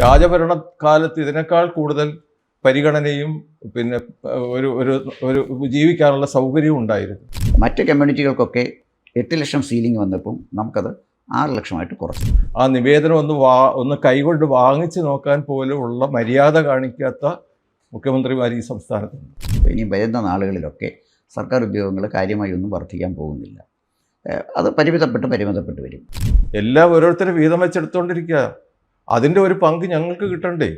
രാജഭരണകാലത്ത് ഇതിനേക്കാൾ കൂടുതൽ പരിഗണനയും പിന്നെ ഒരു ഒരു ഒരു ജീവിക്കാനുള്ള സൗകര്യവും ഉണ്ടായിരുന്നു. മറ്റ് കമ്മ്യൂണിറ്റികൾക്കൊക്കെ എട്ട് ലക്ഷം സീലിംഗ് വന്നപ്പം നമുക്കത് ആറ് ലക്ഷമായിട്ട് കുറച്ചു. ആ നിവേദനം ഒന്ന് വാ ഒന്ന് കൈകൊണ്ട് വാങ്ങിച്ച് നോക്കാൻ പോലും ഉള്ള മര്യാദ കാണിക്കാത്ത മുഖ്യമന്ത്രിമാർ ഈ സംസ്ഥാനത്തുണ്ട്. ഇനി വരുന്ന നാളുകളിലൊക്കെ സർക്കാർ ഉദ്യോഗങ്ങൾ കാര്യമായി ഒന്നും വർദ്ധിക്കാൻ പോകുന്നില്ല. അത് പരിമിതപ്പെട്ട് പരിമിതപ്പെട്ട് വരും. എല്ലാം ഓരോരുത്തരും വീതം വെച്ചെടുത്തോണ്ടിരിക്കുക അതിന്റെ ഒരു പങ്ക് ഞങ്ങൾക്ക് കിട്ടണ്ടേ?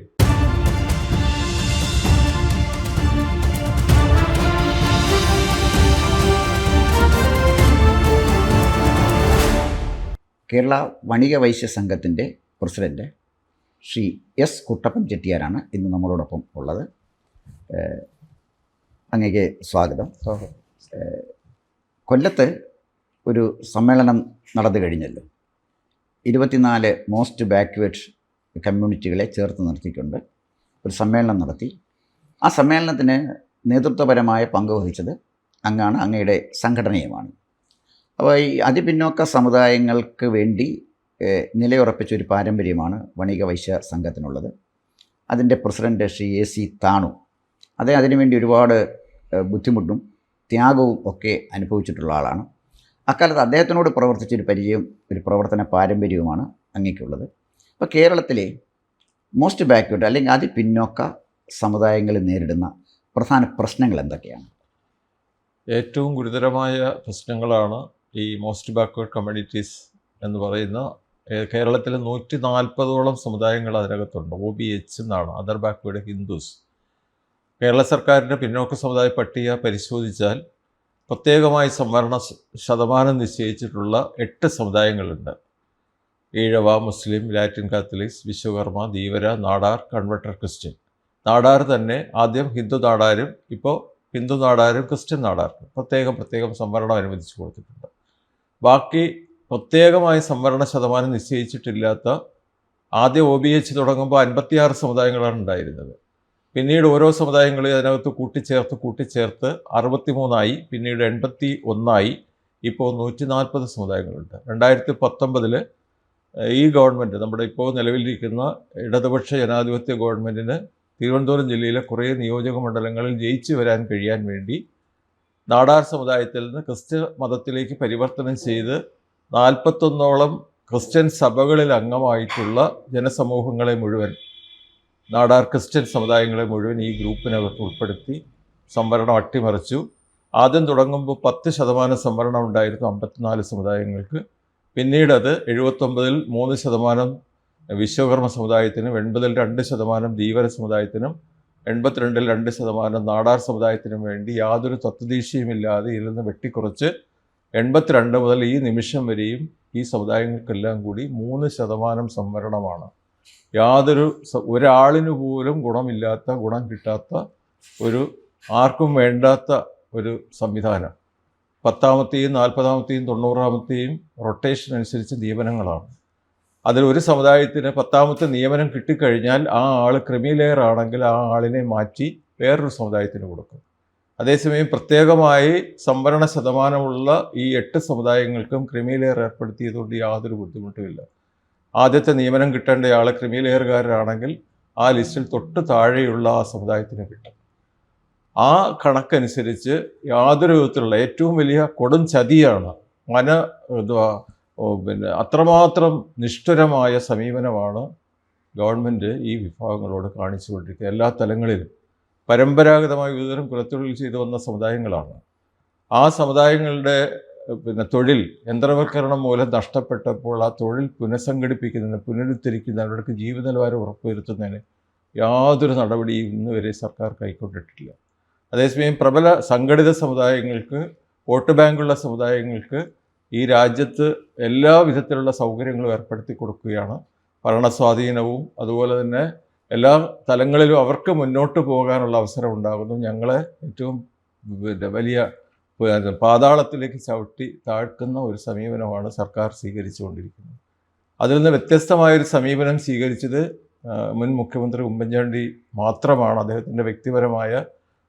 കേരള വണിക വൈശ്യ സംഘത്തിന്റെ പ്രസിഡന്റ് ശ്രീ എസ് കുട്ടപ്പൻ ചെട്ടിയാരാണ് ഇന്ന് നമ്മളോടൊപ്പം ഉള്ളത്. അങ്ങേക്ക് സ്വാഗതം. കൊല്ലത്ത് ഒരു സമ്മേളനം നടന്നു കഴിഞ്ഞല്ലോ. ഇരുപത്തിനാല് മോസ്റ്റ് ബാക്ക്വേർഡ് കമ്മ്യൂണിറ്റികളെ ചേർത്ത് നിർത്തിക്കൊണ്ട് ഒരു സമ്മേളനം നടത്തി. ആ സമ്മേളനത്തിന് നേതൃത്വപരമായ പങ്ക് വഹിച്ചത് അങ്ങാണ് അങ്ങയുടെ സംഘടനയുമാണ്. അപ്പോൾ ഈ അതിപിന്നോക്ക സമുദായങ്ങൾക്ക് വേണ്ടി നിലയുറപ്പിച്ചൊരു പാരമ്പര്യമാണ് വണിക വൈശ്യ സംഘത്തിനുള്ളത്. അതിന്റെ പ്രസിഡന്റ് ശ്രീ എ സി താണു. അദ്ദേഹം അതിനുവേണ്ടി ഒരുപാട് ബുദ്ധിമുട്ടും ത്യാഗവും ഒക്കെ അനുഭവിച്ചിട്ടുള്ള ആളാണ്. അക്കാലത്ത് അദ്ദേഹത്തിനോട് പ്രവർത്തിച്ചൊരു പരിചയം ഒരു പ്രവർത്തന പാരമ്പര്യവുമാണ് അങ്ങേക്കുള്ളത് അപ്പോൾ കേരളത്തിലെ മോസ്റ്റ് ബാക്ക്വേർഡ് അല്ലെങ്കിൽ അതി പിന്നോക്ക സമുദായങ്ങൾ നേരിടുന്ന പ്രധാന പ്രശ്നങ്ങൾ എന്തൊക്കെയാണ്? ഏറ്റവും ഗുരുതരമായ പ്രശ്നങ്ങളാണ് ഈ മോസ്റ്റ് ബാക്ക്വേർഡ് കമ്മ്യൂണിറ്റീസ് എന്ന് പറയുന്ന കേരളത്തിലെ നൂറ്റി നാൽപ്പതോളം സമുദായങ്ങൾ അതിനകത്തുണ്ട്. ഒ ബി എച്ച് എന്നാണ് അതർ ബാക്ക്വേർഡ് ഹിന്ദുസ് കേരള സർക്കാരിന്റെ പിന്നോക്ക സമുദായ പട്ടിക പരിശോധിച്ചാൽ പ്രത്യേകമായി സംവരണ ശതമാനം നിശ്ചയിച്ചിട്ടുള്ള എട്ട് സമുദായങ്ങളുണ്ട്. ഈഴവ മുസ്ലിം Latin Catholics Vishwakarma Dheevara Nadar converter Christian. Nadar തന്നെ ആദ്യം ഹിന്ദു നാടാരും ഇപ്പോൾ ഹിന്ദു നാടാരും ക്രിസ്ത്യൻ നാടാർക്കും പ്രത്യേകം പ്രത്യേകം സംവരണം അനുവദിച്ചു കൊടുത്തിട്ടുണ്ട്. ബാക്കി പ്രത്യേകമായി സംവരണ ശതമാനം നിശ്ചയിച്ചിട്ടില്ലാത്ത ആദ്യം ഒ ബി എച്ച് തുടങ്ങുമ്പോൾ അൻപത്തിയാറ് സമുദായങ്ങളാണ് ഉണ്ടായിരുന്നത്. പിന്നീട് ഓരോ സമുദായങ്ങളെയും അതിനകത്ത് കൂട്ടിച്ചേർത്ത് കൂട്ടിച്ചേർത്ത് അറുപത്തിമൂന്നായി പിന്നീട് എൺപത്തി ഒന്നായി ഇപ്പോൾ നൂറ്റി നാൽപ്പത് സമുദായങ്ങളുണ്ട്. രണ്ടായിരത്തി പത്തൊമ്പതിൽ ഈ ഗവൺമെന്റ് നമ്മുടെ ഇപ്പോൾ നിലവിലിരിക്കുന്ന ഇടതുപക്ഷ ജനാധിപത്യ ഗവൺമെന്റിന് തിരുവനന്തപുരം ജില്ലയിലെ കുറേ നിയോജക മണ്ഡലങ്ങളിൽ ജയിച്ചു വരാൻ കഴിയാൻ വേണ്ടി നാടാർ സമുദായത്തിൽ നിന്ന് ക്രിസ്ത്യ മതത്തിലേക്ക് പരിവർത്തനം ചെയ്ത് നാൽപ്പത്തൊന്നോളം ക്രിസ്ത്യൻ സഭകളിൽ അംഗമായിട്ടുള്ള ജനസമൂഹങ്ങളെ മുഴുവൻ നാടാർ ക്രിസ്ത്യൻ സമുദായങ്ങളെ മുഴുവൻ ഈ ഗ്രൂപ്പിനകത്ത് ഉൾപ്പെടുത്തി സംവരണം അട്ടിമറിച്ചു. ആദ്യം തുടങ്ങുമ്പോൾ പത്ത് ശതമാനം സംവരണം ഉണ്ടായിരുന്നു അമ്പത്തിനാല് സമുദായങ്ങൾക്ക്. പിന്നീട് അത് എഴുപത്തൊമ്പതിൽ മൂന്ന് ശതമാനം വിശ്വകർമ്മ സമുദായത്തിനും എൺപതിൽ രണ്ട് ശതമാനം ധീവര സമുദായത്തിനും എൺപത്തിരണ്ടിൽ രണ്ട് ശതമാനം നാടാർ സമുദായത്തിനും വേണ്ടി യാതൊരു തത്വദീക്ഷയുമില്ലാതെ ഇതിൽ നിന്ന് വെട്ടിക്കുറച്ച് എൺപത്തിരണ്ട് മുതൽ ഈ നിമിഷം വരെയും ഈ സമുദായങ്ങൾക്കെല്ലാം കൂടി മൂന്ന് ശതമാനം സംവരണമാണ്. യാതൊരു ഒരാളിനു പോലും ഗുണമില്ലാത്ത ഗുണം കിട്ടാത്ത ഒരു ആർക്കും വേണ്ടാത്ത ഒരു സംവിധാനം. പത്താമത്തെയും നാൽപ്പതാമത്തെയും തൊണ്ണൂറാമത്തെയും റൊട്ടേഷൻ അനുസരിച്ച് നിയമനങ്ങളാണ്. അതിൽ ഒരു സമുദായത്തിന് പത്താമത്തെ നിയമനം കിട്ടിക്കഴിഞ്ഞാൽ ആ ആൾ ക്രിമി ലെയർ ആണെങ്കിൽ ആ ആളിനെ മാറ്റി വേറൊരു സമുദായത്തിന് കൊടുക്കും. അതേസമയം പ്രത്യേകമായി സംവരണ ശതമാനമുള്ള ഈ എട്ട് സമുദായങ്ങൾക്കും ക്രിമി ലെയർ ഏർപ്പെടുത്തിയതുകൊണ്ട് യാതൊരു ബുദ്ധിമുട്ടുമില്ല ആദ്യത്തെ നിയമനം കിട്ടേണ്ട ആൾ ക്രിമി ലെയറുകാരാണെങ്കിൽ ആ ലിസ്റ്റിൽ തൊട്ട് താഴെയുള്ള ആ സമുദായത്തിന് കിട്ടും. ആ കണക്കനുസരിച്ച് യാതൊരു വിധത്തിലുള്ള ഏറ്റവും വലിയ കൊടും ചതിയാണ് മന എന്തുവാ പിന്നെ അത്രമാത്രം നിഷ്ഠുരമായ സമീപനമാണ് ഗവൺമെന്റ് ഈ വിഭാഗങ്ങളോട് കാണിച്ചുകൊണ്ടിരിക്കുക. എല്ലാ തലങ്ങളിലും പരമ്പരാഗതമായി വിവിധതരം കുലത്തൊഴിൽ ചെയ്തു വന്ന സമുദായങ്ങളാണ്. ആ സമുദായങ്ങളുടെ പിന്നെ തൊഴിൽ യന്ത്രവൽക്കരണം മൂലം നഷ്ടപ്പെട്ടപ്പോൾ ആ തൊഴിൽ പുനഃസംഘടിപ്പിക്കുന്നതിന് പുനരുദ്ധരിക്കുന്നതിന് അവർക്ക് ജീവിത നിലവാരം ഉറപ്പുവരുത്തുന്നതിന് യാതൊരു നടപടിയും ഇന്നുവരെ സർക്കാർ കൈക്കൊണ്ടിട്ടില്ല. അതേസമയം പ്രബല സംഘടിത സമുദായങ്ങൾക്ക് വോട്ട് ബാങ്കുള്ള സമുദായങ്ങൾക്ക് ഈ രാജ്യത്ത് എല്ലാ വിധത്തിലുള്ള സൗകര്യങ്ങളും ഏർപ്പെടുത്തി കൊടുക്കുകയാണ്. ഭരണസ്വാധീനവും അതുപോലെ തന്നെ എല്ലാ തലങ്ങളിലും അവർക്ക് മുന്നോട്ട് പോകാനുള്ള അവസരം ഉണ്ടാകുന്നു. ഞങ്ങളെ ഏറ്റവും വലിയ പാതാളത്തിലേക്ക് ചവിട്ടി താഴ്ക്കുന്ന ഒരു സമീപനമാണ് സർക്കാർ സ്വീകരിച്ചുകൊണ്ടിരിക്കുന്നത്. അതിൽ നിന്ന് വ്യത്യസ്തമായൊരു സമീപനം സ്വീകരിച്ചത് മുൻ മുഖ്യമന്ത്രി ഉമ്മൻചാണ്ടി മാത്രമാണ്. അദ്ദേഹത്തിന്റെ വ്യക്തിപരമായ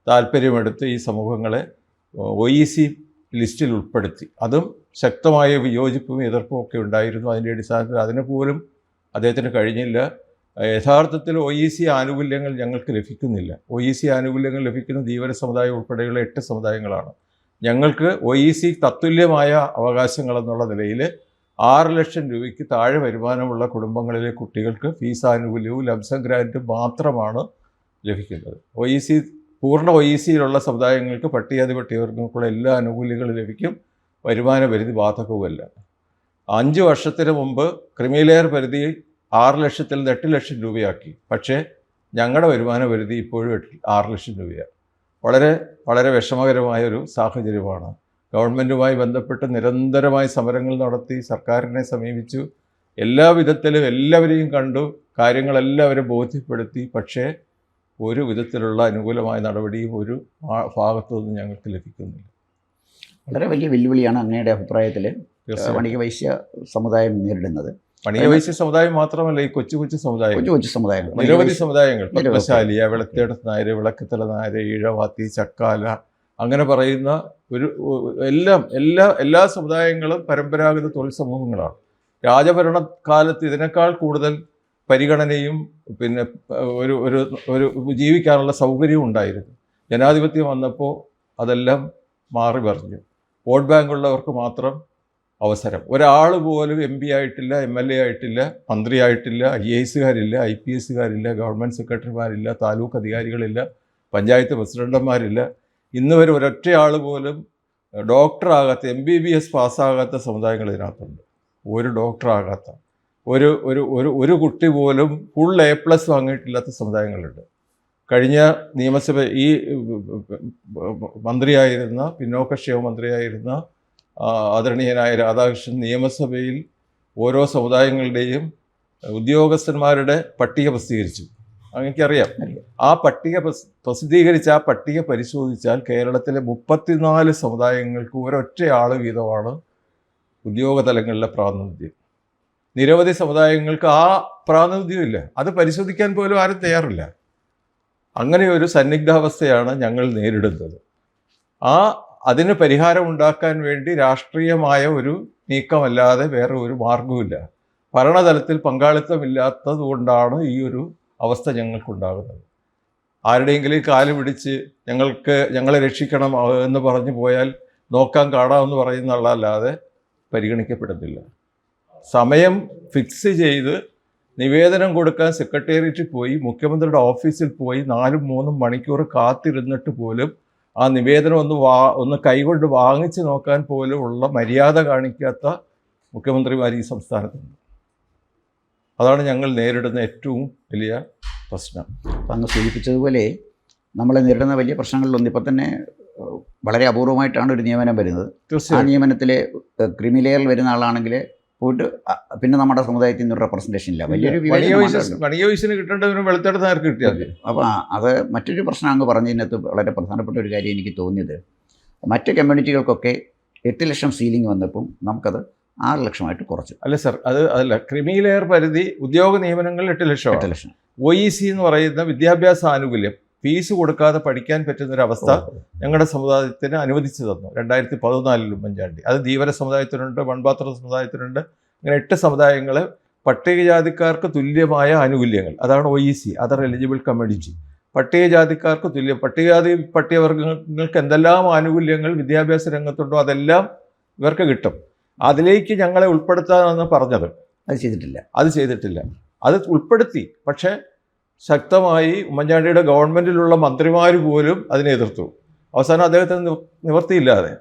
താല്പര്യമെടുത്ത് ഈ സമൂഹങ്ങളെ ഒ ഇ സി ലിസ്റ്റിൽ ഉൾപ്പെടുത്തി. അതും ശക്തമായ വിയോജിപ്പും എതിർപ്പും ഒക്കെ ഉണ്ടായിരുന്നു അതിന്റെ അടിസ്ഥാനത്തിൽ. അതിന് പോലും അദ്ദേഹത്തിന് കഴിഞ്ഞില്ല. യഥാർത്ഥത്തിൽ ഒ ഇ സി ആനുകൂല്യങ്ങൾ ഞങ്ങൾക്ക് ലഭിക്കുന്നില്ല. ഒ ഇ സി ആനുകൂല്യങ്ങൾ ലഭിക്കുന്ന ധീവര സമുദായം ഉൾപ്പെടെയുള്ള എട്ട് സമുദായങ്ങളാണ്. ഞങ്ങൾക്ക് ഒ ഇ സി തത്തുല്യമായ അവകാശങ്ങൾ എന്നുള്ള നിലയിൽ ആറ് ലക്ഷം രൂപയ്ക്ക് താഴെ വരുമാനമുള്ള കുടുംബങ്ങളിലെ കുട്ടികൾക്ക് ഫീസ് ആനുകൂല്യവും ലംസം ഗ്രാന്റും മാത്രമാണ് ലഭിക്കുന്നത്. ഒ ഇ സി പൂർണ ഒ ഇ സിയിലുള്ള സമുദായങ്ങൾക്ക് പട്ടികജാതി പട്ടികവർഗങ്ങൾക്കുള്ള എല്ലാ ആനുകൂല്യങ്ങളും ലഭിക്കും. വരുമാന പരിധി ബാധകവുമല്ല. അഞ്ച് വർഷത്തിന് മുമ്പ് ക്രിമിലെയർ പരിധി ആറ് ലക്ഷത്തിൽ നിന്ന് എട്ട് ലക്ഷം രൂപയാക്കി. പക്ഷേ ഞങ്ങളുടെ വരുമാന പരിധി ഇപ്പോഴും എട്ട് ആറ് ലക്ഷം രൂപയാണ്. വളരെ വളരെ വിഷമകരമായ ഒരു സാഹചര്യമാണ്. ഗവൺമെന്റുമായി ബന്ധപ്പെട്ട് നിരന്തരമായി സമരങ്ങൾ നടത്തി സർക്കാരിനെ സമീപിച്ചു. എല്ലാ വിധത്തിലും എല്ലാവരെയും കണ്ടു കാര്യങ്ങളെല്ലാവരും ബോധ്യപ്പെടുത്തി. പക്ഷേ ഒരു വിധത്തിലുള്ള അനുകൂലമായ നടപടിയും ഒരു ഭാഗത്തു നിന്നും ഞങ്ങൾക്ക് ലഭിക്കുന്നില്ല. വളരെ വലിയ വെല്ലുവിളിയാണ് അങ്ങയുടെ അഭിപ്രായത്തിൽ വണിക വൈശ്യ സമുദായം നേരിടുന്നത്. പണിയവൈശ്യ സമുദായം മാത്രമല്ല ഈ കൊച്ചു കൊച്ചു സമുദായം കൊച്ചു കൊച്ചു സമുദായങ്ങൾ നിരവധി സമുദായങ്ങൾ. പത്മശാലിയ വിളക്കേടത്ത് നായര് വിളക്കത്തല നായര് ഈഴവാത്തി ചക്കാല അങ്ങനെ പറയുന്ന ഒരു എല്ലാം എല്ലാ എല്ലാ സമുദായങ്ങളും പരമ്പരാഗത തൊഴിൽ സമൂഹങ്ങളാണ്. രാജഭരണ കാലത്ത് ഇതിനേക്കാൾ കൂടുതൽ പരിഗണനയും പിന്നെ ഒരു ഒരു ഒരു ജീവിക്കാനുള്ള സൗകര്യവും ഉണ്ടായിരുന്നു. ജനാധിപത്യം വന്നപ്പോൾ അതെല്ലാം മാറി പറഞ്ഞു വോട്ട് ബാങ്കുള്ളവർക്ക് മാത്രം അവസരം. ഒരാൾ പോലും എം പി ആയിട്ടില്ല എം എൽ എ ആയിട്ടില്ല മന്ത്രി ആയിട്ടില്ല ഐ എ എസുകാരില്ല ഐ പി എസുകാരില്ല ഗവൺമെന്റ് സെക്രട്ടറിമാരില്ല താലൂക്ക് അധികാരികളില്ല പഞ്ചായത്ത് പ്രസിഡന്റുമാരില്ല ഇന്ന് വരെ ഒരൊറ്റ ആൾ പോലും ഡോക്ടറാകാത്ത എം ബി ബി എസ് പാസ്സാകാത്ത സമുദായങ്ങൾ ഇതിനകത്തുണ്ട്. ഒരു ഡോക്ടറാകാത്ത ഒരു ഒരു ഒരു ഒരു കുട്ടി പോലും ഫുൾ എ പ്ലസ് വാങ്ങിയിട്ടില്ലാത്ത സമുദായങ്ങളുണ്ട്. കഴിഞ്ഞ നിയമസഭ ഈ മന്ത്രിയായിരുന്ന പിന്നോക്കക്ഷേമ മന്ത്രിയായിരുന്ന ആദരണീയനായ രാധാകൃഷ്ണൻ നിയമസഭയിൽ ഓരോ സമുദായങ്ങളുടെയും ഉദ്യോഗസ്ഥന്മാരുടെ പട്ടിക പ്രസിദ്ധീകരിച്ചു. അറിയാം. ആ പട്ടിക പ്രസ്- പ്രസിദ്ധീകരിച്ച ആ പട്ടിക പരിശോധിച്ചാൽ കേരളത്തിലെ മുപ്പത്തിനാല് സമുദായങ്ങൾക്ക് ഒരൊറ്റയാൾ വീതമാണ് ഉദ്യോഗ തലങ്ങളിലെ പ്രാതിനിധ്യം. നിരവധി സമുദായങ്ങൾക്ക് ആ പ്രാതിനിധ്യമില്ല. അത് പരിശോധിക്കാൻ പോലും ആരും തയ്യാറില്ല. അങ്ങനെ ഒരു സന്നിഗ്ധാവസ്ഥയാണ് ഞങ്ങൾ നേരിടുന്നത്. ആ അതിന് പരിഹാരം ഉണ്ടാക്കാൻ വേണ്ടി രാഷ്ട്രീയമായ ഒരു നീക്കമല്ലാതെ വേറെ ഒരു മാർഗവുമില്ല ഭരണതലത്തിൽ പങ്കാളിത്തമില്ലാത്തത് കൊണ്ടാണ് ഈ ഒരു അവസ്ഥ ഞങ്ങൾക്കുണ്ടാകുന്നത്. ആരുടെയെങ്കിലും കാൽ പിടിച്ച് ഞങ്ങൾക്ക് ഞങ്ങളെ രക്ഷിക്കണം എന്ന് പറഞ്ഞു പോയാൽ നോക്കാൻ കാണാമെന്ന് പറയുന്ന പരിഗണിക്കപ്പെടുന്നില്ല. സമയം ഫിക്സ് ചെയ്ത് നിവേദനം കൊടുക്കാൻ സെക്രട്ടേറിയറ്റിൽ പോയി മുഖ്യമന്ത്രിയുടെ ഓഫീസിൽ പോയി നാലും മൂന്നും മണിക്കൂർ കാത്തിരുന്നിട്ട് പോലും ആ നിവേദനം ഒന്ന് വാ ഒന്ന് കൈകൊണ്ട് വാങ്ങിച്ച് നോക്കാൻ പോലും ഉള്ള മര്യാദ കാണിക്കാത്ത മുഖ്യമന്ത്രിമാർ ഈ സംസ്ഥാനത്തുണ്ട്. അതാണ് ഞങ്ങൾ നേരിടുന്ന ഏറ്റവും വലിയ പ്രശ്നം. അങ്ങ് സൂചിപ്പിച്ചതുപോലെ നമ്മൾ നേരിടുന്ന വലിയ പ്രശ്നങ്ങളിലൊന്ന് ഇപ്പം തന്നെ വളരെ അപൂർവമായിട്ടാണ് ഒരു നിയമനം വരുന്നത്. ആ നിയമനത്തിലെ ക്രിമിലെയറിൽ വരുന്ന ആളാണെങ്കിൽ പോയിട്ട് പിന്നെ നമ്മുടെ സമുദായത്തിൽ നിന്ന് റെപ്രസെന്റേഷൻ ഇല്ല. വലിയൊരു വിവേചനമാണ് കിട്ടേണ്ടതിനും വെളുത്തെടുത്ത് നേർക്ക് കിട്ടിയത് അപ്പോൾ അത്. മറ്റൊരു പ്രശ്നം അങ്ങ് പറഞ്ഞതിനകത്ത് വളരെ പ്രധാനപ്പെട്ട ഒരു കാര്യം എനിക്ക് തോന്നിയത്. മറ്റ് കമ്മ്യൂണിറ്റികൾക്കൊക്കെ എട്ട് ലക്ഷം സീലിംഗ് വന്നപ്പം നമുക്കത് ആറ് ലക്ഷമായിട്ട് കുറച്ചു. അല്ല സർ അത് അതല്ല. ക്രിമിലെയർ പരിധി ഉദ്യോഗ നിയമനങ്ങളിൽ എട്ട് ലക്ഷം എട്ട് ലക്ഷം. ഒ ഇ സി എന്ന് പറയുന്ന വിദ്യാഭ്യാസ ആനുകൂല്യം ഫീസ് കൊടുക്കാതെ പഠിക്കാൻ പറ്റുന്ന ഒരു അവസ്ഥ ഞങ്ങളുടെ സമുദായത്തിന് അനുവദിച്ചു തന്നു. രണ്ടായിരത്തി പതിനാലിൽ ഉമ്മൻചാണ്ടി. അത് ധീവര സമുദായത്തിനുണ്ട് മൺപാത്ര സമുദായത്തിനുണ്ട്. അങ്ങനെ എട്ട് സമുദായങ്ങൾ പട്ടികജാതിക്കാർക്ക് തുല്യമായ ആനുകൂല്യങ്ങൾ. അതാണ് O E C other eligible community പട്ടികജാതിക്കാർക്ക് തുല്യം പട്ടികജാതി പട്ടികവർഗങ്ങൾക്ക് എന്തെല്ലാം ആനുകൂല്യങ്ങൾ വിദ്യാഭ്യാസ രംഗത്തുണ്ടോ അതെല്ലാം ഇവർക്ക് കിട്ടും. അതിലേക്ക് ഞങ്ങളെ ഉൾപ്പെടുത്താമെന്ന് പറഞ്ഞത് അത് ചെയ്തിട്ടില്ല. അത് ചെയ്തിട്ടില്ല. അത് ഉൾപ്പെടുത്തി. പക്ഷേ ശക്തമായി ഉമ്മൻചാണ്ടിയുടെ ഗവൺമെന്റിലുള്ള മന്ത്രിമാർ പോലും അതിനെ എതിർത്തു. അവസാനം അദ്ദേഹത്തിന് നിവർത്തിയില്ലാതെ.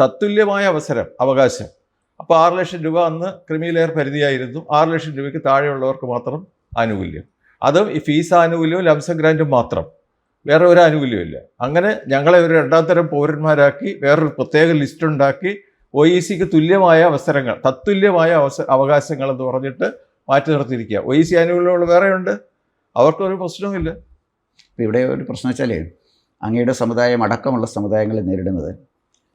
തത്തുല്യമായ അവസരം അവകാശം. അപ്പോൾ ആറ് ലക്ഷം രൂപ അന്ന് ക്രിമിലെയർ പരിധിയായിരുന്നു. ആറ് ലക്ഷം രൂപയ്ക്ക് താഴെയുള്ളവർക്ക് മാത്രം ആനുകൂല്യം. അതും ഈ ഫീസ് ആനുകൂല്യവും ലംസം ഗ്രാന്റും മാത്രം. വേറെ ഒരു ആനുകൂല്യമില്ല അങ്ങനെ ഞങ്ങളെ ഒരു രണ്ടാം തരം പൗരന്മാരാക്കി വേറൊരു പ്രത്യേക ലിസ്റ്റ് ഉണ്ടാക്കി ഒ ഇ സിക്ക് തുല്യമായ അവസരങ്ങൾ തത്തുല്യമായ അവസ അവകാശങ്ങൾ എന്ന് പറഞ്ഞിട്ട് മാറ്റി നിർത്തിയിരിക്കുക ഒ ഇ സി ആനുകൂല്യങ്ങൾ വേറെയുണ്ട്. അവർക്കൊരു പ്രശ്നവുമില്ല ഇപ്പോൾ ഇവിടെ ഒരു പ്രശ്നം വെച്ചാൽ അങ്ങയുടെ സമുദായം അടക്കമുള്ള സമുദായങ്ങൾ നേരിടുന്നത്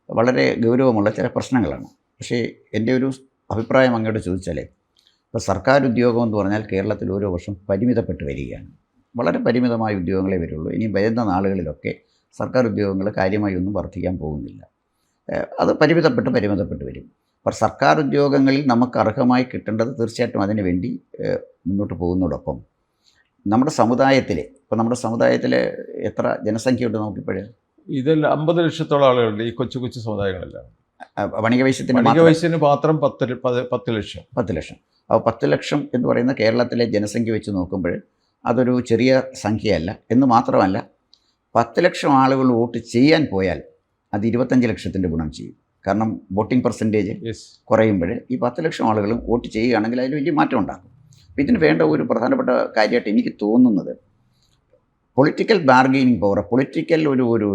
വളരെ ഗൗരവമുള്ള ചില പ്രശ്നങ്ങളാണ്. പക്ഷേ എന്റെ ഒരു അഭിപ്രായം അങ്ങോട്ട് ചോദിച്ചാലേ ഇപ്പോൾ സർക്കാർ ഉദ്യോഗം എന്ന് പറഞ്ഞാൽ കേരളത്തിൽ ഓരോ വർഷം പരിമിതപ്പെട്ട് വരികയാണ്. വളരെ പരിമിതമായ ഉദ്യോഗങ്ങളെ വരുള്ളൂ. ഇനി വരുന്ന നാളുകളിലൊക്കെ സർക്കാർ ഉദ്യോഗങ്ങൾ കാര്യമായി ഒന്നും വർദ്ധിക്കാൻ പോകുന്നില്ല. അത് പരിമിതപ്പെട്ട് പരിമിതപ്പെട്ട് വരും. അപ്പോൾ സർക്കാർ ഉദ്യോഗങ്ങളിൽ നമുക്ക് അർഹമായി കിട്ടേണ്ടത് തീർച്ചയായിട്ടും അതിനുവേണ്ടി മുന്നോട്ട് പോകുന്നതോടൊപ്പം നമ്മുടെ സമുദായത്തിൽ ഇപ്പോൾ നമ്മുടെ സമുദായത്തിൽ എത്ര ജനസംഖ്യയുണ്ട് നമുക്കിപ്പോഴ് ഇതിൽ അമ്പത് ലക്ഷത്തോളം ആളുകളുണ്ട് ഈ കൊച്ചു കൊച്ചു സമുദായങ്ങളെല്ലാം വണിക വൈശ്യത്തിന് വണിക മാത്രം? പത്ത് പത്ത് ലക്ഷം. പത്ത് ലക്ഷം. അപ്പോൾ പത്ത് ലക്ഷം എന്ന് പറയുന്ന കേരളത്തിലെ ജനസംഖ്യ വെച്ച് നോക്കുമ്പോൾ അതൊരു ചെറിയ സംഖ്യയല്ല. എന്ന് മാത്രമല്ല പത്ത് ലക്ഷം ആളുകൾ വോട്ട് ചെയ്യാൻ പോയാൽ അത് ഇരുപത്തഞ്ച് ലക്ഷത്തിന്റെ ഗുണം ചെയ്യും. കാരണം വോട്ടിംഗ് പെർസെന്റേജ് കുറയുമ്പോൾ ഈ പത്ത് ലക്ഷം ആളുകളും വോട്ട് ചെയ്യുകയാണെങ്കിൽ അതിൽ വലിയ മാറ്റം ഉണ്ടാകും. ഇതിന് വേണ്ട ഒരു പ്രധാനപ്പെട്ട കാര്യമായിട്ട് എനിക്ക് തോന്നുന്നത് പൊളിറ്റിക്കൽ ബാർഗെയിനിങ് പവർ പൊളിറ്റിക്കൽ ഒരു ഒരു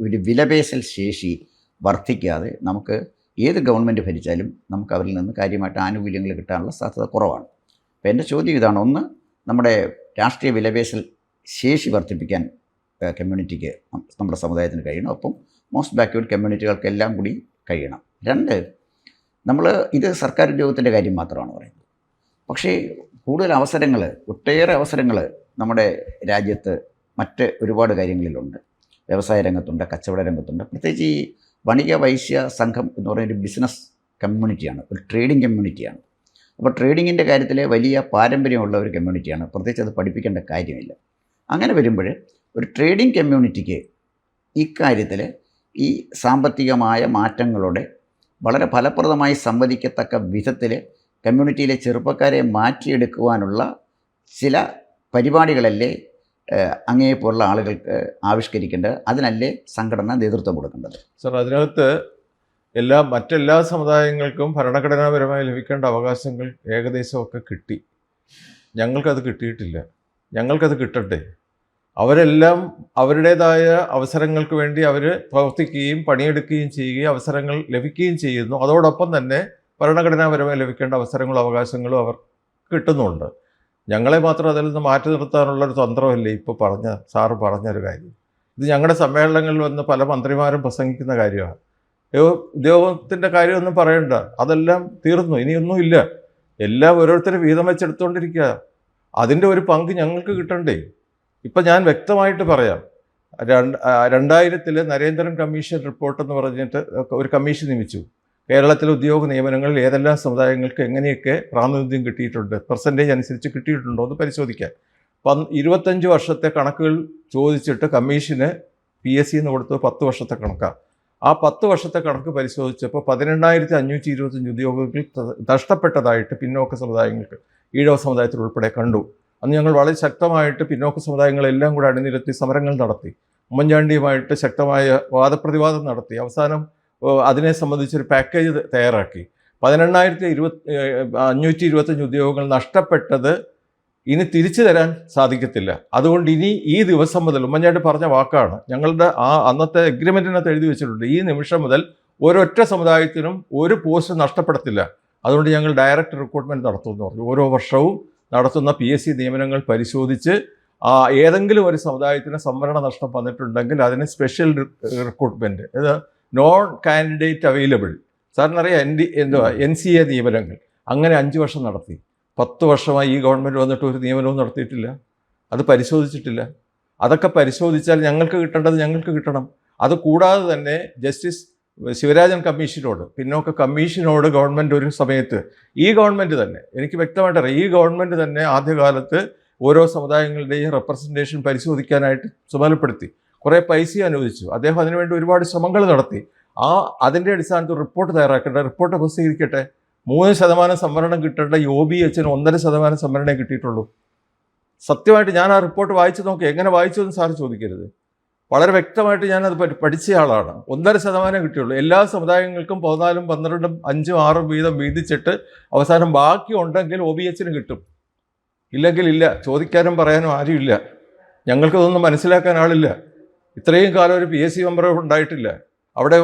ഒരു- വിലപേശൽ ശേഷി വർദ്ധിക്കാതെ നമുക്ക് ഏത് ഗവൺമെന്റ് ഭരിച്ചാലും നമുക്ക് അവരിൽ നിന്ന് കാര്യമായിട്ട് ആനുകൂല്യങ്ങൾ കിട്ടാനുള്ള സാധ്യത കുറവാണ്. അപ്പോൾ എന്റെ ചോദ്യം ഇതാണ്. ഒന്ന് നമ്മുടെ രാഷ്ട്രീയ വിലപേശൽ ശേഷി വർദ്ധിപ്പിക്കാൻ കമ്മ്യൂണിറ്റിക്ക് നമ്മുടെ സമുദായത്തിന് കഴിയണം. ഒപ്പം മോസ്റ്റ് ബാക്ക്വേർഡ് കമ്മ്യൂണിറ്റികൾക്കെല്ലാം കൂടി കഴിയണം. രണ്ട് നമ്മൾ ഇത് സർക്കാർ ഉദ്യോഗത്തിന്റെ കാര്യം മാത്രമാണ് പറയുന്നത്. പക്ഷേ കൂടുതൽ അവസരങ്ങൾ ഒട്ടേറെ അവസരങ്ങൾ നമ്മുടെ രാജ്യത്ത് മറ്റ് ഒരുപാട് കാര്യങ്ങളിലുണ്ട്. വ്യവസായ രംഗത്തുണ്ട് കച്ചവട രംഗത്തുണ്ട്. പ്രത്യേകിച്ച് ഈ വണിക വൈശ്യ സംഘം എന്ന് പറയുന്ന ഒരു ബിസിനസ് കമ്മ്യൂണിറ്റിയാണ് ഒരു ട്രേഡിംഗ് കമ്മ്യൂണിറ്റിയാണ്. അപ്പോൾ ട്രേഡിങ്ങിന്റെ കാര്യത്തിൽ വലിയ പാരമ്പര്യമുള്ള ഒരു കമ്മ്യൂണിറ്റിയാണ്. പ്രത്യേകിച്ച് അത് പഠിപ്പിക്കേണ്ട കാര്യമില്ല. അങ്ങനെ വരുമ്പോൾ ഒരു ട്രേഡിംഗ് കമ്മ്യൂണിറ്റിക്ക് ഇക്കാര്യത്തിൽ ഈ സാമ്പത്തികമായ മാറ്റങ്ങളോടെ വളരെ ഫലപ്രദമായി സംവദിക്കത്തക്ക വിധത്തിൽ കമ്മ്യൂണിറ്റിയിലെ ചെറുപ്പക്കാരെ മാറ്റിയെടുക്കുവാനുള്ള ചില പരിപാടികളല്ലേ ഏഹ്, അങ്ങേപ്പോലുള്ള ആളുകൾക്ക് ആവിഷ്കരിക്കേണ്ടത്. അതിനല്ലേ സംഘടന നേതൃത്വം കൊടുക്കേണ്ടത്. സർ അതിനകത്ത് എല്ലാ മറ്റെല്ലാ സമുദായങ്ങൾക്കും ഭരണഘടനാപരമായി ലഭിക്കേണ്ട അവകാശങ്ങൾ ഏകദേശമൊക്കെ കിട്ടി. ഞങ്ങൾക്കത് കിട്ടിയിട്ടില്ല. ഞങ്ങൾക്കത് കിട്ടട്ടെ. അവരെല്ലാം അവരുടേതായ അവസരങ്ങൾക്ക് വേണ്ടി അവർ പ്രവർത്തിക്കുകയും പണിയെടുക്കുകയും ചെയ്യുകയും അവസരങ്ങൾ ലഭിക്കുകയും ചെയ്യുന്നു. അതോടൊപ്പം തന്നെ ഭരണഘടനാപരമായി ലഭിക്കേണ്ട അവസരങ്ങളും അവകാശങ്ങളും അവർ കിട്ടുന്നുണ്ട്. ഞങ്ങളെ മാത്രം അതിൽ നിന്ന് മാറ്റി നിർത്താനുള്ള ഒരു തന്ത്രമല്ലേ ഇപ്പോൾ പറഞ്ഞ സാറ് പറഞ്ഞൊരു കാര്യം. ഇത് ഞങ്ങളുടെ സമ്മേളനങ്ങളിൽ വന്ന് പല മന്ത്രിമാരും പ്രസംഗിക്കുന്ന കാര്യമാണ്. ഉദ്യോഗ- ഉദ്യോഗത്തിന്റെ കാര്യമൊന്നും പറയണ്ട. അതെല്ലാം തീർന്നു. ഇനിയൊന്നുമില്ല എല്ലാം ഓരോരുത്തരും വീതം വെച്ചെടുത്തുകൊണ്ടിരിക്കുക അതിന്റെ ഒരു പങ്ക് ഞങ്ങൾക്ക് കിട്ടണ്ടേ? ഇപ്പം ഞാൻ വ്യക്തമായിട്ട് പറയാം. രണ്ട് രണ്ടായിരത്തിൽ നരേന്ദ്രൻ കമ്മീഷൻ റിപ്പോർട്ട് എന്ന് പറഞ്ഞിട്ട് ഒരു കമ്മീഷൻ നിയമിച്ചു. കേരളത്തിലെ ഉദ്യോഗ നിയമനങ്ങളിൽ ഏതെല്ലാം സമുദായങ്ങൾക്ക് എങ്ങനെയൊക്കെ പ്രാതിനിധ്യം കിട്ടിയിട്ടുണ്ട് പെർസെന്റേജ് അനുസരിച്ച് കിട്ടിയിട്ടുണ്ടോ എന്ന് പരിശോധിക്കാൻ പന് ഇരുപത്തഞ്ച് വർഷത്തെ കണക്കുകൾ ചോദിച്ചിട്ട് കമ്മീഷന് പി എസ് സി എന്ന് കൊടുത്തത് പത്ത് വർഷത്തെ കണക്കാണ് ആ പത്ത് വർഷത്തെ കണക്ക് പരിശോധിച്ചപ്പോൾ പതിനെണ്ണായിരത്തി അഞ്ഞൂറ്റി ഇരുപത്തഞ്ച് ഉദ്യോഗങ്ങൾ നഷ്ടപ്പെട്ടതായിട്ട് പിന്നോക്ക സമുദായങ്ങൾക്ക് ഈഴവ സമുദായത്തിൽ ഉൾപ്പെടെ കണ്ടു. അന്ന് ഞങ്ങൾ വളരെ ശക്തമായിട്ട് പിന്നോക്ക സമുദായങ്ങളെല്ലാം കൂടെ അണിനിരത്തി സമരങ്ങൾ നടത്തി. ഉമ്മൻചാണ്ടിയുമായിട്ട് ശക്തമായ വാദപ്രതിവാദം നടത്തി. അവസാനം അതിനെ സംബന്ധിച്ചൊരു പാക്കേജ് തയ്യാറാക്കി. പതിനെണ്ണായിരത്തി ഇരുപത്തി അഞ്ഞൂറ്റി ഇരുപത്തഞ്ച് ഉദ്യോഗങ്ങൾ നഷ്ടപ്പെട്ടത് ഇനി തിരിച്ചു തരാൻ സാധിക്കത്തില്ല. അതുകൊണ്ട് ഇനി ഈ ദിവസം മുതൽ ഉമ്മൻചാണ്ടി പറഞ്ഞ വാക്കാണ് ഞങ്ങളുടെ ആ അന്നത്തെ എഗ്രിമെന്റിനകത്ത് എഴുതി വെച്ചിട്ടുണ്ട് ഈ നിമിഷം മുതൽ ഒരൊറ്റ സമുദായത്തിനും ഒരു പോസ്റ്റ് നഷ്ടപ്പെടത്തില്ല. അതുകൊണ്ട് ഞങ്ങൾ ഡയറക്റ്റ് റിക്രൂട്ട്മെന്റ് നടത്തുമെന്ന് പറഞ്ഞു. ഓരോ വർഷവും നടത്തുന്ന പി എസ് സി നിയമനങ്ങൾ പരിശോധിച്ച് ആ ഏതെങ്കിലും ഒരു സമുദായത്തിന് സംവരണ നഷ്ടം വന്നിട്ടുണ്ടെങ്കിൽ അതിന് സ്പെഷ്യൽ റിക്രൂട്ട്മെന്റ് ഇത് നോൺ കാൻഡിഡേറ്റ് അവൈലബിൾ സാറിനറിയാം എൻ ഡി എന്തുവാ? എൻ സി എ നിയമനങ്ങൾ. അങ്ങനെ അഞ്ച് വർഷം നടത്തി. പത്ത് വർഷമായി ഈ ഗവൺമെന്റ് വന്നിട്ട് ഒരു നിയമനവും നടത്തിയിട്ടില്ല. അത് പരിശോധിച്ചിട്ടില്ല. അതൊക്കെ പരിശോധിച്ചാൽ ഞങ്ങൾക്ക് കിട്ടേണ്ടത് ഞങ്ങൾക്ക് കിട്ടണം. അത് കൂടാതെ തന്നെ ജസ്റ്റിസ് ശിവരാജൻ കമ്മീഷനോട് പിന്നോക്ക കമ്മീഷനോട് ഗവൺമെന്റ് ഒരു സമയത്ത് ഈ ഗവൺമെന്റ് തന്നെ എനിക്ക് വ്യക്തമായിട്ട് അറിയാം ഈ ഗവൺമെന്റ് തന്നെ ആദ്യകാലത്ത് ഓരോ സമുദായങ്ങളുടെയും റെപ്രസെന്റേഷൻ പരിശോധിക്കാനായിട്ട് ചുമതലപ്പെടുത്തി. കുറേ പൈസ അനുവദിച്ചു. അദ്ദേഹം അതിനുവേണ്ടി ഒരുപാട് ശ്രമങ്ങൾ നടത്തി. ആ അതിന്റെ അടിസ്ഥാനത്തിൽ റിപ്പോർട്ട് തയ്യാറാക്കേണ്ട റിപ്പോർട്ട് പ്രസിദ്ധീകരിക്കട്ടെ. മൂന്ന് ശതമാനം സംവരണം കിട്ടേണ്ട യു ബി എച്ചിന് ഒന്നര ശതമാനം സംവരണം കിട്ടിയിട്ടുള്ളൂ. സത്യമായിട്ട് ഞാൻ ആ റിപ്പോർട്ട് വായിച്ചു നോക്കി. എങ്ങനെ വായിച്ചു എന്ന് സാർ ചോദിക്കരുത്. വളരെ വ്യക്തമായിട്ട് ഞാനത് പഠിച്ച ആളാണ്. ഒന്നര ശതമാനം കിട്ടിയുള്ളൂ. എല്ലാ സമുദായങ്ങൾക്കും പതിനാലും പന്ത്രണ്ടും അഞ്ചും ആറും വീതം വീതിച്ചിട്ട് അവസാനം ബാക്കി ഉണ്ടെങ്കിൽ ഒ ബി എച്ചിന് കിട്ടും. ഇല്ലെങ്കിൽ ഇല്ല. ചോദിക്കാനും പറയാനും ആരുമില്ല. ഞങ്ങൾക്കതൊന്നും മനസ്സിലാക്കാൻ ആളില്ല. ഇത്രയും കാലം ഒരു പി എസ് സി മെമ്പർ ഉണ്ടായിട്ടില്ല. അവിടെ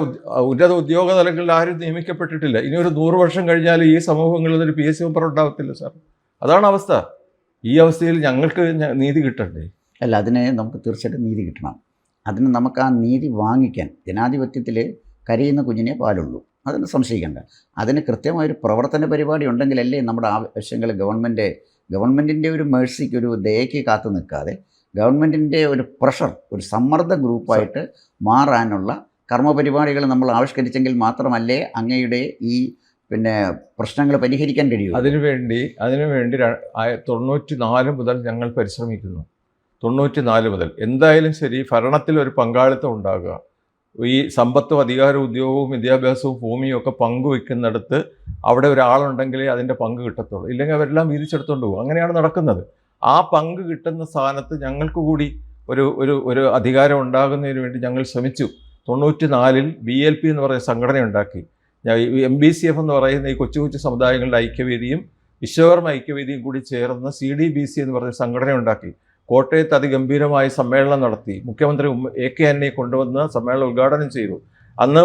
ഉന്നത ഉദ്യോഗ തലങ്ങളിൽ ആരും നിയമിക്കപ്പെട്ടിട്ടില്ല. ഇനി ഒരു നൂറ് വർഷം കഴിഞ്ഞാൽ ഈ സമൂഹങ്ങളിൽ ഒരു പി എസ് സി മെമ്പർ ഉണ്ടാകത്തില്ല സാർ അതാണ് അവസ്ഥ. ഈ അവസ്ഥയിൽ ഞങ്ങൾക്ക് നീതി കിട്ടണ്ടേ? അല്ല അതിന് നമുക്ക് തീർച്ചയായിട്ടും നീതി കിട്ടണം. അതിന് നമുക്ക് ആ നീതി വാങ്ങിക്കാൻ ജനാധിപത്യത്തിൽ കരയുന്ന കുഞ്ഞിനെ പാലുള്ളൂ. അതിന് സംശയിക്കേണ്ട. അതിന് കൃത്യമായൊരു പ്രവർത്തന പരിപാടി ഉണ്ടെങ്കിലല്ലേ നമ്മുടെ ആവശ്യങ്ങൾ ഗവൺമെന്റ് ഗവൺമെന്റിന്റെ ഒരു മേഴ്സിക്ക് ഒരു ദയയ്ക്ക് കാത്തു നിൽക്കാതെ ഗവൺമെന്റിന്റെ ഒരു പ്രഷർ ഒരു സമ്മർദ്ദ ഗ്രൂപ്പായിട്ട് മാറാനുള്ള കർമ്മപരിപാടികൾ നമ്മൾ ആവിഷ്കരിച്ചെങ്കിൽ മാത്രമല്ലേ അങ്ങയുടെ ഈ പിന്നെ പ്രശ്നങ്ങൾ പരിഹരിക്കാൻ കഴിയും? അതിനുവേണ്ടി അതിനുവേണ്ടി തൊണ്ണൂറ്റി നാല് മുതൽ ഞങ്ങൾ പരിശ്രമിക്കുന്നു. തൊണ്ണൂറ്റി നാല് മുതൽ. എന്തായാലും ശരി ഭരണത്തിൽ ഒരു പങ്കാളിത്തം ഉണ്ടാകുക. ഈ സമ്പത്തും അധികാരവും ഉദ്യോഗവും വിദ്യാഭ്യാസവും ഭൂമിയും ഒക്കെ പങ്കുവെക്കുന്നിടത്ത് അവിടെ ഒരാളുണ്ടെങ്കിലേ അതിന്റെ പങ്ക് കിട്ടത്തുള്ളൂ. ഇല്ലെങ്കിൽ അവരെല്ലാം വീതിച്ചെടുത്തോണ്ട് പോകും. അങ്ങനെയാണ് നടക്കുന്നത്. ആ പങ്ക് കിട്ടുന്ന സ്ഥാനത്ത് ഞങ്ങൾക്ക് കൂടി ഒരു ഒരു ഒരു അധികാരം ഉണ്ടാകുന്നതിന് വേണ്ടി ഞങ്ങൾ ശ്രമിച്ചു. തൊണ്ണൂറ്റി നാലിൽ ബി എൽ പി എന്ന് പറയുന്ന സംഘടന ഉണ്ടാക്കി എം ബി സി എഫ് എന്ന് പറയുന്ന ഈ കൊച്ചു കൊച്ചു സമുദായങ്ങളുടെ ഐക്യവേദിയും വിശ്വകർമ്മ ഐക്യവേദിയും കൂടി ചേർന്ന് സി ഡി ബി സി എന്ന് പറയുന്ന സംഘടന ഉണ്ടാക്കി കോട്ടയത്ത് അതിഗംഭീരമായ സമ്മേളനം നടത്തി. മുഖ്യമന്ത്രി എ കെ ആന്റണിയെ കൊണ്ടുവന്ന് സമ്മേളനം ഉദ്ഘാടനം ചെയ്തു. അന്ന്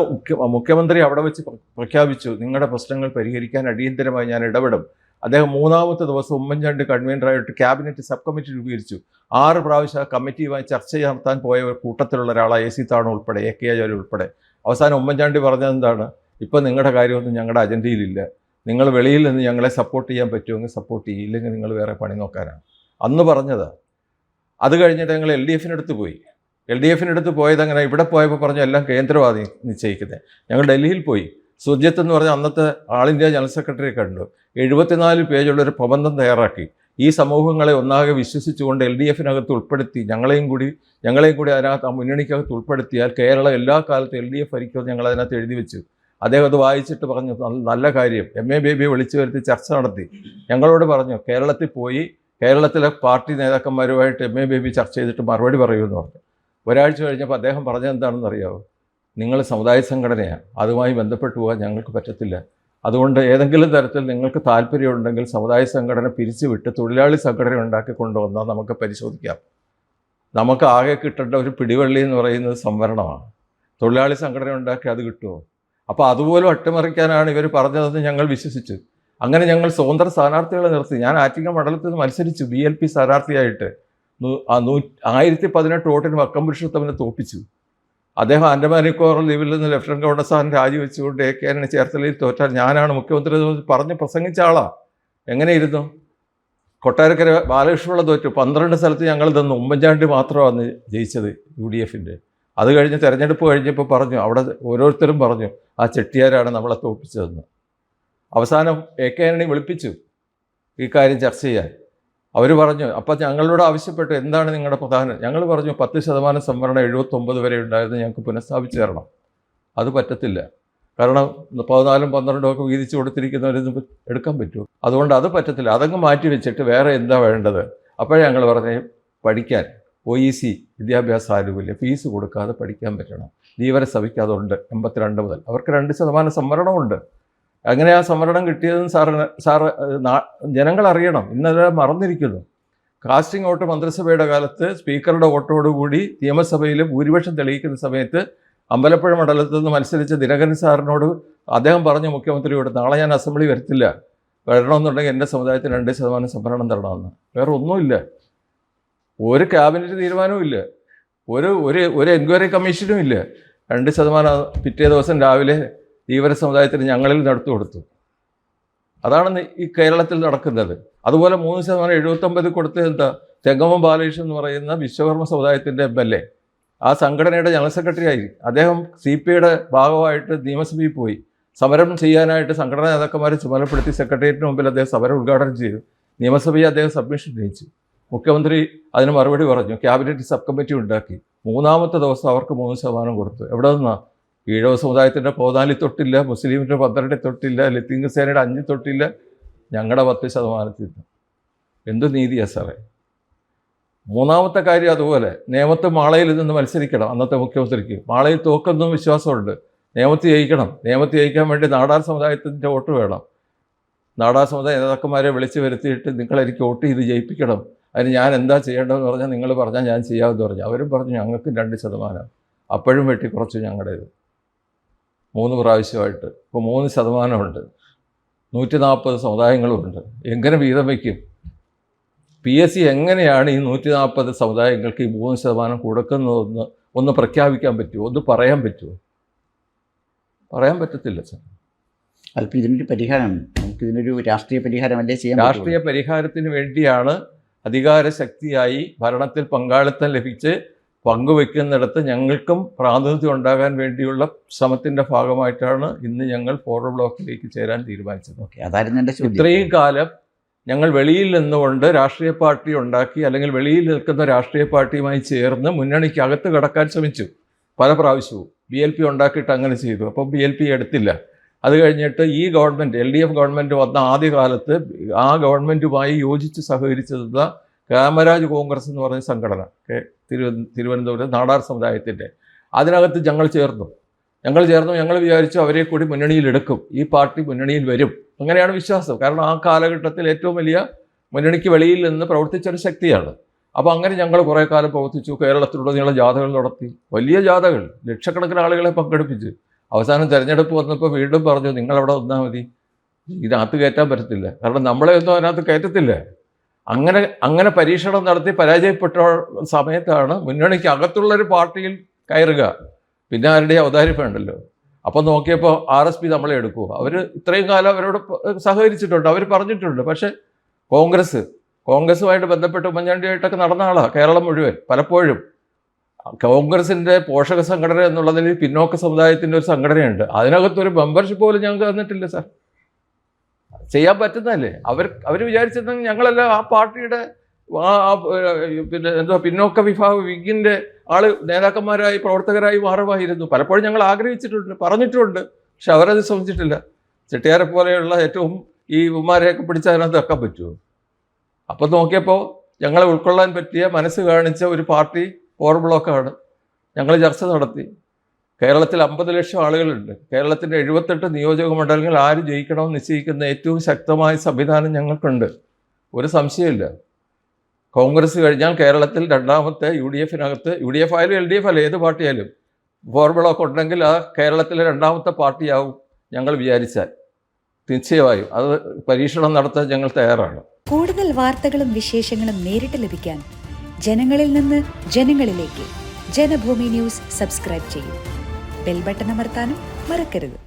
മുഖ്യമന്ത്രി അവിടെ വെച്ച് പ്രഖ്യാപിച്ചു നിങ്ങളുടെ പ്രശ്നങ്ങൾ പരിഹരിക്കാൻ അടിയന്തരമായി ഞാൻ ഇടപെടും. അദ്ദേഹം മൂന്നാമത്തെ ദിവസം ഉമ്മൻചാണ്ടി കൺവീനറായിട്ട് ക്യാബിനറ്റ് സബ് കമ്മിറ്റി രൂപീകരിച്ചു. ആറ് പ്രാവശ്യം ആ കമ്മിറ്റിയുമായി ചർച്ച നടത്താൻ പോയ കൂട്ടത്തിലുള്ള ഒരാളാണ് എ സി താണു ഉൾപ്പെടെ എ കെ ആചാര്യ ഉൾപ്പെടെ. അവസാനം ഉമ്മൻചാണ്ടി പറഞ്ഞത് എന്താണ്? ഇപ്പം നിങ്ങളുടെ കാര്യമൊന്നും ഞങ്ങളുടെ അജണ്ടയിലില്ല നിങ്ങൾ വെളിയിൽ നിന്ന് ഞങ്ങളെ സപ്പോർട്ട് ചെയ്യാൻ പറ്റുമെങ്കിൽ സപ്പോർട്ട് ചെയ്യില്ലെങ്കിൽ നിങ്ങൾ വേറെ പണി നോക്കാനാണ്. അന്ന് പറഞ്ഞത്. അത് കഴിഞ്ഞിട്ട് ഞങ്ങൾ എൽ ഡി എഫിനടുത്ത് പോയി. എൽ ഡി എഫിനടുത്ത് പോയത് അങ്ങനെ ഇവിടെ പോയപ്പോൾ പറഞ്ഞു എല്ലാം കേന്ദ്രവാദി നിശ്ചയിക്കുന്നത് ഞങ്ങൾ ഡൽഹിയിൽ പോയി. സുജിത്ത് എന്ന് പറഞ്ഞ അന്നത്തെ ആൾ ഇന്ത്യ ജനറൽ സെക്രട്ടറിയെ കണ്ടു എഴുപത്തിനാല് പേജുള്ള ഒരു പ്രബന്ധം തയ്യാറാക്കി. ഈ സമൂഹങ്ങളെ ഒന്നാകെ വിശ്വസിച്ചുകൊണ്ട് എൽ ഡി എഫിനകത്ത് ഉൾപ്പെടുത്തി ഞങ്ങളെയും കൂടി ഞങ്ങളെയും കൂടി അതിനകത്ത് ആ മുന്നണിക്കകത്ത് ഉൾപ്പെടുത്തിയാൽ കേരളം എല്ലാ കാലത്തും എൽ ഡി എഫ് ഭരിക്കുമെന്ന് ഞങ്ങൾ അതിനകത്ത് എഴുതി വെച്ചു. അദ്ദേഹം അത് വായിച്ചിട്ട് പറഞ്ഞു "നല്ല- നല്ല കാര്യം. എം എ ബേബിയെ വിളിച്ചു വരുത്തി ചർച്ച നടത്തി. ഞങ്ങളോട് പറഞ്ഞു കേരളത്തിൽ പോയി കേരളത്തിലെ പാർട്ടി നേതാക്കന്മാരുമായിട്ട് എം എ ബേബി ചർച്ച ചെയ്തിട്ട് മറുപടി പറയുമെന്ന് പറഞ്ഞു. ഒരാഴ്ച കഴിഞ്ഞപ്പോൾ അദ്ദേഹം പറഞ്ഞത് എന്താണെന്ന് അറിയാമോ നിങ്ങൾ സമുദായ സംഘടനയാണ്. അതുമായി ബന്ധപ്പെട്ട് പോകാൻ ഞങ്ങൾക്ക് പറ്റത്തില്ല. അതുകൊണ്ട് ഏതെങ്കിലും തരത്തിൽ നിങ്ങൾക്ക് താല്പര്യമുണ്ടെങ്കിൽ സമുദായ സംഘടന പിരിച്ചുവിട്ട് തൊഴിലാളി സംഘടന ഉണ്ടാക്കി കൊണ്ടുവന്നാൽ നമുക്ക് പരിശോധിക്കാം. നമുക്ക് ആകെ കിട്ടേണ്ട ഒരു പിടിവള്ളി എന്ന് പറയുന്നത് സംവരണമാണ്. തൊഴിലാളി സംഘടന ഉണ്ടാക്കി അത് കിട്ടുമോ? അപ്പോൾ അതുപോലും അട്ടിമറിക്കാനാണ് ഇവർ പറഞ്ഞതെന്ന് ഞങ്ങൾ വിശ്വസിച്ചു. അങ്ങനെ ഞങ്ങൾ സ്വതന്ത്ര സ്ഥാനാർത്ഥികളെ നിർത്തി. ഞാൻ ആറ്റിങ്ങ മണ്ഡലത്തിൽ നിന്ന് മത്സരിച്ചു. ബി എൽ പി സ്ഥാനാർത്ഥിയായിട്ട്. നൂ- ആയിരത്തി പതിനെട്ട് വോട്ടിന് വക്കം പുരുഷത്തമനെ തോപ്പിച്ചു. അദ്ദേഹം ആൻഡമാൻ നിക്കോബർ ദ്വീപിൽ നിന്ന് ലഫ്റ്റനന്റ് ഗവർണർ സ്ഥാനം രാജിവെച്ചുകൊണ്ട് എ കെ എന്നെ ചേർത്തലയിൽ തോറ്റാൽ ഞാനാണ് മുഖ്യമന്ത്രി പറഞ്ഞ് പ്രസംഗിച്ച ആളാ. എങ്ങനെയിരുന്നു? കൊട്ടാരക്കര ബാലകൃഷ്ണപിള്ള തോറ്റു. പന്ത്രണ്ട് സ്ഥലത്ത് ഞങ്ങൾ തന്നു ഉമ്മൻചാണ്ടി മാത്രമാണ് ജയിച്ചത് യു ഡി എഫിന്റെ അത് കഴിഞ്ഞ് തെരഞ്ഞെടുപ്പ് കഴിഞ്ഞപ്പോൾ പറഞ്ഞു അവിടെ ഓരോരുത്തരും പറഞ്ഞു ആ ചെട്ടിയാരാണ് നമ്മളെ തോൽപ്പിച്ചതെന്ന് അവസാനം എ കെ ആന്റണി വിളിപ്പിച്ചു ഈ കാര്യം ചർച്ച ചെയ്യാൻ. അവർ പറഞ്ഞു അപ്പം ഞങ്ങളോട് ആവശ്യപ്പെട്ടു എന്താണ് നിങ്ങളുടെ പ്രധാനം? ഞങ്ങൾ പറഞ്ഞു പത്ത് ശതമാനം സംവരണം എഴുപത്തൊമ്പത് വരെ ഉണ്ടായിരുന്നു ഞങ്ങൾക്ക് പുനഃസ്ഥാപിച്ചു തരണം അത് പറ്റത്തില്ല. കാരണം പതിനാലും പന്ത്രണ്ടും ഒക്കെ വീതിച്ചു കൊടുത്തിരിക്കുന്നവരൊന്നും എടുക്കാൻ പറ്റുമോ അതുകൊണ്ട് അത് പറ്റത്തില്ല. അതങ്ങ് മാറ്റി വെച്ചിട്ട് വേറെ എന്താ വേണ്ടത്? അപ്പോഴേ ഞങ്ങൾ പറഞ്ഞു പഠിക്കാൻ ഒ ഇ സി വിദ്യാഭ്യാസ ആനുകൂല്യം ഫീസ് കൊടുക്കാതെ പഠിക്കാൻ പറ്റണം. ധീവര സഭയ്ക്ക് അതുണ്ട് എൺപത്തിരണ്ട് മുതൽ. അവർക്ക് രണ്ട് ശതമാനം സംവരണമുണ്ട് അങ്ങനെ ആ സംവരണം കിട്ടിയതെന്ന് സാറിന് സാറ് ജനങ്ങൾ അറിയണം. ഇന്നലെ മറന്നിരിക്കുന്നു. കാസ്റ്റിംഗ് വോട്ട് മന്ത്രിസഭയുടെ കാലത്ത് സ്പീക്കറുടെ വോട്ടോടുകൂടി നിയമസഭയിൽ ഭൂരിപക്ഷം തെളിയിക്കുന്ന സമയത്ത് അമ്പലപ്പുഴ മണ്ഡലത്തിൽ നിന്ന് മത്സരിച്ച ദിനകരൻ സാറിനോട് അദ്ദേഹം പറഞ്ഞു മുഖ്യമന്ത്രിയോട് നാളെ ഞാൻ അസംബ്ലി വരത്തില്ല. വരണമെന്നുണ്ടെങ്കിൽ എന്റെ സമുദായത്തിന് രണ്ട് ശതമാനം സംവരണം തരണമെന്ന്. വേറെ ഒന്നുമില്ല. ഒരു ക്യാബിനറ്റ് തീരുമാനവും ഇല്ല. ഒരു ഒരു ഒരു എൻക്വയറി കമ്മീഷനും ഇല്ല. രണ്ട് ശതമാനം പിറ്റേ ദിവസം രാവിലെ ധീവര സമുദായത്തിന് ഞങ്ങളിൽ നടത്തു കൊടുത്തു. അതാണ് ഈ കേരളത്തിൽ നടക്കുന്നത്. അതുപോലെ മൂന്ന് ശതമാനം എഴുപത്തൊമ്പത് കൊടുത്തത് എന്താ? തെങ്ങമ്മ ബാലകൃഷ്ണൻ എന്ന് പറയുന്ന വിശ്വകർമ്മ സമുദായത്തിന്റെ എം എൽ എ. ആ സംഘടനയുടെ ജനറൽ സെക്രട്ടറി ആയി. അദ്ദേഹം സി പി ഐയുടെ ഭാഗമായിട്ട് നിയമസഭയിൽ പോയി. സമരം ചെയ്യാനായിട്ട് സംഘടനാ നേതാക്കന്മാരെ ചുമതലപ്പെടുത്തി സെക്രട്ടേറിയറ്റിന് മുമ്പിൽ അദ്ദേഹം സമരം ഉദ്ഘാടനം ചെയ്തു. നിയമസഭയിൽ അദ്ദേഹം സബ്മിഷൻ ഉന്നയിച്ചു മുഖ്യമന്ത്രി അതിന് മറുപടി പറഞ്ഞു. ക്യാബിനറ്റ് സബ് കമ്മിറ്റി ഉണ്ടാക്കി. മൂന്നാമത്തെ ദിവസം അവർക്ക് മൂന്ന് ശതമാനം കൊടുത്തു. എവിടെ നിന്നാ? ഈഴവ സമുദായത്തിന്റെ പതിനാലിൽ തൊട്ടില്ല മുസ്ലിമിന്റെ പന്ത്രണ്ടിൽ തൊട്ടില്ല ലത്തീൻ സേനയുടെ അഞ്ച് തൊട്ടില്ല ഞങ്ങളുടെ പത്ത് ശതമാനത്തിൽ എന്ത് നീതിയാ സാറേ? മൂന്നാമത്തെ കാര്യം അതുപോലെ നേമത്ത് മാളയിൽ നിന്ന് മത്സരിക്കണം അന്നത്തെ മുഖ്യമന്ത്രിക്ക്. മാളയിൽ തോക്കെന്നും വിശ്വാസമുണ്ട്. നേമത്ത് ജയിക്കണം. നേമത്ത് ജയിക്കാൻ വേണ്ടി നാടാർ സമുദായത്തിന്റെ വോട്ട് വേണം. നാടാർ സമുദായ നേതാക്കന്മാരെ വിളിച്ച് വരുത്തിയിട്ട് നിങ്ങൾ എനിക്ക് വോട്ട് ചെയ്ത് ജയിപ്പിക്കണം. അതിന് ഞാൻ എന്താ ചെയ്യേണ്ടതെന്ന് പറഞ്ഞാൽ നിങ്ങൾ പറഞ്ഞാൽ ഞാൻ ചെയ്യാമെന്ന് പറഞ്ഞു. അവരും പറഞ്ഞു ഞങ്ങൾക്ക് രണ്ട് ശതമാനം. അപ്പോഴും വെട്ടിക്കുറച്ചു ഞങ്ങളുടേത്. മൂന്ന് പ്രാവശ്യമായിട്ട്. ഇപ്പോൾ മൂന്ന് ശതമാനമുണ്ട്. നൂറ്റി നാൽപ്പത് സമുദായങ്ങളുമുണ്ട്. എങ്ങനെ വീതം വയ്ക്കും? പി എസ് സി എങ്ങനെയാണ് ഈ നൂറ്റി നാൽപ്പത് സമുദായങ്ങൾക്ക് ഈ മൂന്ന് ശതമാനം കൊടുക്കുന്നതെന്ന് ഒന്ന് പ്രഖ്യാപിക്കാൻ പറ്റുമോ ഒന്ന് പറയാൻ പറ്റുമോ പറയാൻ പറ്റത്തില്ല സർ. അല്പം ഇതിനൊരു പരിഹാരം നമുക്ക് ഇതിനൊരു രാഷ്ട്രീയ പരിഹാരമല്ലേ പറ്റുള്ളൂ? രാഷ്ട്രീയ പരിഹാരത്തിന് വേണ്ടിയാണ് അധികാര ശക്തിയായി ഭരണത്തിൽ പങ്കാളിത്തം ലഭിച്ച് പങ്കുവെക്കുന്നിടത്ത് ഞങ്ങൾക്കും പ്രാതിനിധ്യം ഉണ്ടാകാൻ വേണ്ടിയുള്ള ശ്രമത്തിന്റെ ഭാഗമായിട്ടാണ് ഇന്ന് ഞങ്ങൾ ഫോർവേഡ് ബ്ലോക്കിലേക്ക് ചേരാൻ തീരുമാനിച്ചത്. ഓക്കെ അതായിരുന്നു എന്റെ ഇത്രയും കാലം ഞങ്ങൾ വെളിയിൽ നിന്നുകൊണ്ട് രാഷ്ട്രീയ പാർട്ടി ഉണ്ടാക്കി അല്ലെങ്കിൽ വെളിയിൽ നിൽക്കുന്ന രാഷ്ട്രീയ പാർട്ടിയുമായി ചേർന്ന് മുന്നണിക്ക് അകത്ത് കടക്കാൻ ശ്രമിച്ചു. പല പ്രാവശ്യവും ബി എൽ പി ഉണ്ടാക്കിയിട്ട് അങ്ങനെ ചെയ്തു. അപ്പോൾ ബി എൽ പി എടുത്തില്ല. അത് കഴിഞ്ഞിട്ട് ഈ government L D F government വന്ന ആദ്യകാലത്ത് ആ ഗവൺമെന്റുമായി യോജിച്ച് സഹകരിച്ചിരുന്ന കാമരാജ് കോൺഗ്രസ് എന്ന് പറഞ്ഞ സംഘടന തിരുവ തിരുവനന്തപുരം നാടാർ സമുദായത്തിന്റെ അതിനകത്ത് ഞങ്ങൾ ചേർന്നു. ഞങ്ങൾ ചേർന്നു ഞങ്ങൾ വിചാരിച്ചു അവരെ കൂടി മുന്നണിയിലെടുക്കും ഈ പാർട്ടി മുന്നണിയിൽ വരും. അങ്ങനെയാണ് വിശ്വാസം. കാരണം ആ കാലഘട്ടത്തിൽ ഏറ്റവും വലിയ മുന്നണിക്ക് വെളിയിൽ നിന്ന് പ്രവർത്തിച്ച ഒരു ശക്തിയാണ്. അപ്പോൾ അങ്ങനെ ഞങ്ങൾ കുറേ കാലം പ്രവർത്തിച്ചു. കേരളത്തിലുടനീളം ജാഥകൾ നടത്തി. വലിയ ജാഥകൾ. ലക്ഷക്കണക്കിന് ആളുകളെ പങ്കെടുപ്പിച്ച്. അവസാനം തിരഞ്ഞെടുപ്പ് വന്നപ്പോൾ വീണ്ടും പറഞ്ഞു നിങ്ങളവിടെ വന്നാൽ മതി. ഇതിനകത്ത് കയറ്റാൻ പറ്റത്തില്ല. കാരണം നമ്മളെ ഒന്നും അതിനകത്ത് കയറ്റത്തില്ല. അങ്ങനെ അങ്ങനെ പരീക്ഷണം നടത്തി പരാജയപ്പെട്ട സമയത്താണ് മുന്നണിക്ക് അകത്തുള്ളൊരു പാർട്ടിയിൽ കയറുക. പിന്നെ ആരുടെ അവതാരിപ്പുണ്ടല്ലോ അപ്പം നോക്കിയപ്പോൾ ആർ എസ് പി നമ്മളെ എടുക്കുമോ അവർ ഇത്രയും കാലം അവരോട് സഹകരിച്ചിട്ടുണ്ട്. അവർ പറഞ്ഞിട്ടുണ്ട്. പക്ഷേ കോൺഗ്രസ് കോൺഗ്രസുമായിട്ട് ബന്ധപ്പെട്ട് ഉമ്മൻചാണ്ടിയായിട്ടൊക്കെ നടന്ന ആളാണ് കേരളം മുഴുവൻ പലപ്പോഴും. കോൺഗ്രസിന്റെ പോഷക സംഘടന എന്നുള്ളതിൽ പിന്നോക്ക സമുദായത്തിന്റെ ഒരു സംഘടനയുണ്ട്. അതിനകത്തൊരു മെമ്പർഷിപ്പ് പോലും ഞങ്ങൾക്ക് തന്നിട്ടില്ല സാർ. ചെയ്യാൻ പറ്റുന്നതല്ലേ? അവർ അവർ വിചാരിച്ചിരുന്നെങ്കിൽ ഞങ്ങളെല്ലാം ആ പാർട്ടിയുടെ പിന്നെ എന്തോ പിന്നോക്ക വിഭാഗ വിഗിന്റെ ആൾ നേതാക്കന്മാരായി പ്രവർത്തകരായി മാറുമായിരുന്നു. പലപ്പോഴും ഞങ്ങൾ ആഗ്രഹിച്ചിട്ടുണ്ട് പറഞ്ഞിട്ടുണ്ട് പക്ഷെ അവരത് ശ്രമിച്ചിട്ടില്ല. ചെട്ടിയാരെ പോലെയുള്ള ഏറ്റവും ഈ ഉമ്മാരെയൊക്കെ പിടിച്ച് അതിനകത്ത് വെക്കാൻ പറ്റുമോ? അപ്പം നോക്കിയപ്പോൾ ഞങ്ങളെ ഉൾക്കൊള്ളാൻ പറ്റിയ മനസ്സ് കാണിച്ച ഒരു പാർട്ടി പവർ ബ്ലോക്കാണ് ഞങ്ങൾ ചർച്ച നടത്തി. കേരളത്തിൽ അമ്പത് ലക്ഷം ആളുകളുണ്ട്. കേരളത്തിന്റെ എഴുപത്തെട്ട് നിയോജക മണ്ഡലങ്ങൾ ആര് ജയിക്കണമെന്ന് നിശ്ചയിക്കുന്ന ഏറ്റവും ശക്തമായ സംവിധാനം ഞങ്ങൾക്കുണ്ട്. ഒരു സംശയമില്ല. കോൺഗ്രസ് കഴിഞ്ഞാൽ കേരളത്തിൽ രണ്ടാമത്തെ യു ഡി എഫിനകത്ത് യു ഡി എഫ് ആയാലും എൽ ഡി എഫ് അല്ല ഏത് പാർട്ടിയായാലും ഫോർ ബ്ലോക്ക് ഉണ്ടെങ്കിൽ ആ കേരളത്തിലെ രണ്ടാമത്തെ പാർട്ടിയാവും ഞങ്ങൾ വിചാരിച്ചാൽ. തീർച്ചയായും അത് പരീക്ഷണം നടത്താൻ ഞങ്ങൾ തയ്യാറാണ്. കൂടുതൽ വാർത്തകളും വിശേഷങ്ങളും നേരിട്ട് ലഭിക്കാൻ ജനങ്ങളിൽ നിന്ന് ജനങ്ങളിലേക്ക് ജനഭൂമി ന്യൂസ് സബ്സ്ക്രൈബ് ചെയ്യൂ. ബെൽ ബട്ടൺ അമർത്താനും മറക്കരുത്.